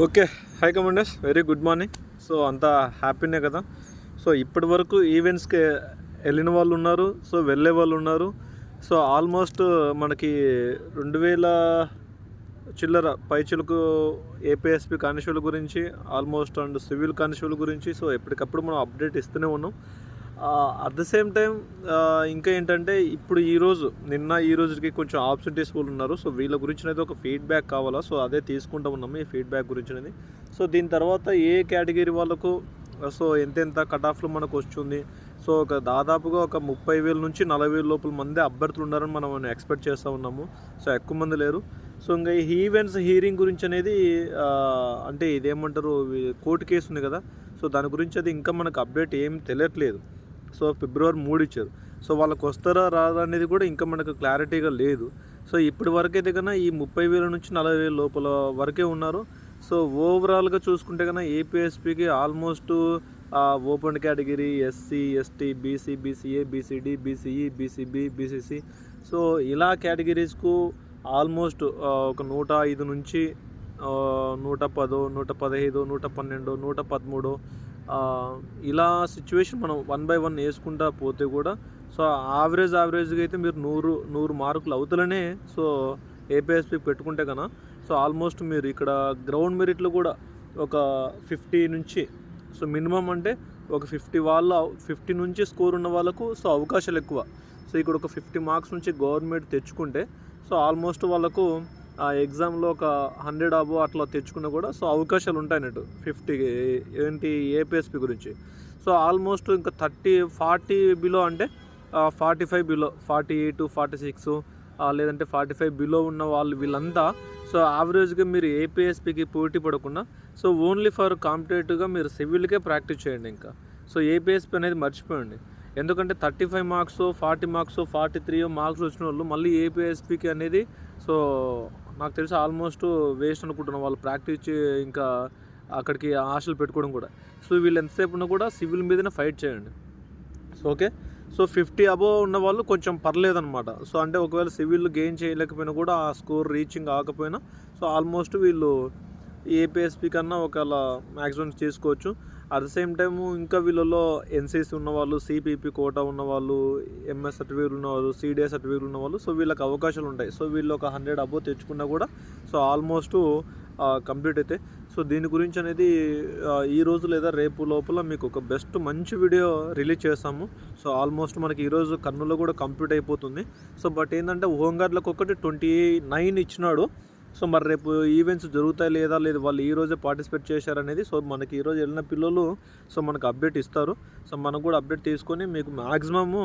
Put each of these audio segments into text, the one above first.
Okay. Hi commanders very good morning so అంతా హ్యాపీనే కదా? సో ఇప్పటి వరకు ఈవెంట్స్కి వెళ్ళిన వాళ్ళు ఉన్నారు. సో వెళ్ళే వాళ్ళు ఉన్నారు. సో ఆల్మోస్ట్ మనకి రెండు వేల చిల్లర పైచులకు ఏపీఎస్పి కానిస్టేబుల్ గురించి ఆల్మోస్ట్ అండ్ సివిల్ కానిస్టేబుల్ గురించి సో ఎప్పటికప్పుడు మనం అప్డేట్ ఇస్తూనే ఉన్నాం. అట్ ద సేమ్ టైం ఇంకా ఏంటంటే ఇప్పుడు ఈరోజు నిన్న ఈ రోజుకి కొంచెం ఆబ్సెంటీస్ వాళ్ళు ఉన్నారు సో వీళ్ళ గురించి అయితే ఒక ఫీడ్బ్యాక్ కావాలా? సో అదే తీసుకుంటా ఉన్నాము ఈ ఫీడ్బ్యాక్ గురించి అనేది సో దీని తర్వాత ఏ కేటగిరీ వాళ్ళకు సో ఎంతెంత కట్ ఆఫ్లు మనకు వస్తుంది? సో ఒక దాదాపుగా ఒక ముప్పై వేల నుంచి నలభై వేల లోపల మంది అభ్యర్థులు ఉన్నారని మనం ఎక్స్పెక్ట్ చేస్తూ ఉన్నాము. సో ఎక్కువ మంది లేరు. సో ఇంకా ఈ ఈవెంట్స్ హీరింగ్ గురించి అనేది అంటే ఇదేమంటారు కోర్టు కేసు ఉంది కదా? సో దాని గురించి అది ఇంకా మనకు అప్డేట్ ఏం తెలియట్లేదు. సో ఫిబ్రవరి మూడు ఇచ్చారు. సో వాళ్ళకి వస్తారా రాదా అనేది కూడా ఇంకా మనకు క్లారిటీగా లేదు. సో ఇప్పటి వరకైతే కన్నా ఈ ముప్పై వేల నుంచి నలభై వేల లోపల వరకే ఉన్నారు. సో ఓవరాల్గా చూసుకుంటే కన్నా ఏపీఎస్పికి almost open category SC ST BC BCA BCD BCE BCB BCC. So ఇలా కేటగిరీస్కు ఆల్మోస్ట్ ఒక నూట ఐదు నుంచి నూట పదో నూట పదహైదు నూట పన్నెండు నూట పదమూడు ఇలా సిచ్యువేషన్ మనం వన్ బై వన్ వేసుకుంటా పోతే కూడా సో యావరేజ్ యావరేజ్గా అయితే మీరు నూరు నూరు మార్కులు అవుతలనే సో ఏపీఎస్పి పెట్టుకుంటే కన్నా సో ఆల్మోస్ట్ మీరు ఇక్కడ గ్రౌండ్ మెరిట్లో కూడా ఒక ఫిఫ్టీ నుంచి సో మినిమం అంటే ఒక ఫిఫ్టీ వాళ్ళ ఫిఫ్టీ నుంచి స్కోర్ ఉన్న వాళ్ళకు సో అవకాశాలు ఎక్కువ. సో ఇక్కడ ఒక ఫిఫ్టీ మార్క్స్ నుంచి గవర్నమెంట్ తెచ్చుకుంటే సో ఆల్మోస్ట్ వాళ్ళకు ఎగ్జామ్లో ఒక హండ్రెడ్ అబో అట్లా తెచ్చుకున్నా కూడా సో అవకాశాలు ఉంటాయి అన్నట్టు. ఫిఫ్టీ ఏంటి ఏపీఎస్పి గురించి. సో ఆల్మోస్ట్ ఇంకా థర్టీ ఫార్టీ బిలో అంటే forty five below forty eight forty six లేదంటే ఫార్టీ ఫైవ్ బిలో ఉన్న వాళ్ళు వీళ్ళంతా సో యావరేజ్గా మీరు ఏపీఎస్పికి పోటీ పడకుండా సో ఓన్లీ ఫర్ కాంపిటేటివ్గా మీరు సివిల్కే ప్రాక్టీస్ చేయండి ఇంకా. సో ఏపీఎస్పి అనేది మర్చిపోయండి. ఎందుకంటే thirty five marks forty marks forty three marks వచ్చిన వాళ్ళు మళ్ళీ ఏపీఎస్పికి అనేది సో నాకు తెలిసి ఆల్మోస్ట్ వేస్ట్ అనుకుంటున్నాను వాళ్ళు ప్రాక్టీస్ ఇంకా అక్కడికి ఆశలు పెట్టుకోవడం కూడా. సో వీళ్ళు ఎంతసేపు ఉన్నా కూడా సివిల్ మీదనే ఫైట్ చేయండి. So okay? So fifty above ఉన్న వాళ్ళు కొంచెం పర్లేదు అనమాట సో అంటే ఒకవేళ సివిల్ గెయిన్ చేయలేకపోయినా కూడా ఆ స్కోర్ రీచింగ్ ఆకపోయినా సో ఆల్మోస్ట్ వీళ్ళు ఏపీఎస్పీ కన్నా ఒకవేళ మ్యాక్సిమం చేసుకోవచ్చు. అట్ ద సేమ్ టైము ఇంకా వీళ్ళలో ఎన్సీసీ ఉన్నవాళ్ళు సిపిపి కోటా ఉన్నవాళ్ళు ఎంఎస్ సర్టిఫికేట్ ఉన్నవాళ్ళు సిడిఎస్ సర్టిఫికేట్ ఉన్నవాళ్ళు సో వీళ్ళకి అవకాశాలు ఉంటాయి. సో వీళ్ళు ఒక హండ్రెడ్ అబోవ్ తెచ్చుకున్నా కూడా సో ఆల్మోస్ట్ కంప్లీట్ అయితే. సో దీని గురించి అనేది ఈ రోజు లేదా రేపు లోపల మీకు ఒక బెస్ట్ మంచి వీడియో రిలీజ్ చేస్తాము. సో ఆల్మోస్ట్ మనకి ఈరోజు కర్నూలులో కూడా కంప్లీట్ అయిపోతుంది. సో బట్ ఏంటంటే హోంగార్డ్లకు ఒకటి ట్వంటీ నైన్ ఇచ్చినాడు. సో మరి రేపు ఈవెంట్స్ జరుగుతాయి లేదా లేదు వాళ్ళు ఈ రోజే పార్టిసిపేట్ చేశారనేది సో మనకి ఈరోజు వెళ్ళిన పిల్లలు సో మనకు అప్డేట్ ఇస్తారు. సో మనం కూడా అప్డేట్ తీసుకొని మీకు మ్యాక్సిమము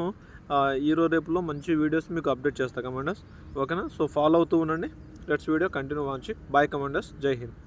ఈరోజు రేపులో మంచి వీడియోస్ మీకు అప్డేట్ చేస్తా కమాండర్స్ ఓకేనా సో ఫాలో అవుతూ ఉండండి. లెట్స్ వీడియో కంటిన్యూ వాంచి బాయ్ కమాండర్స్ జై హింద్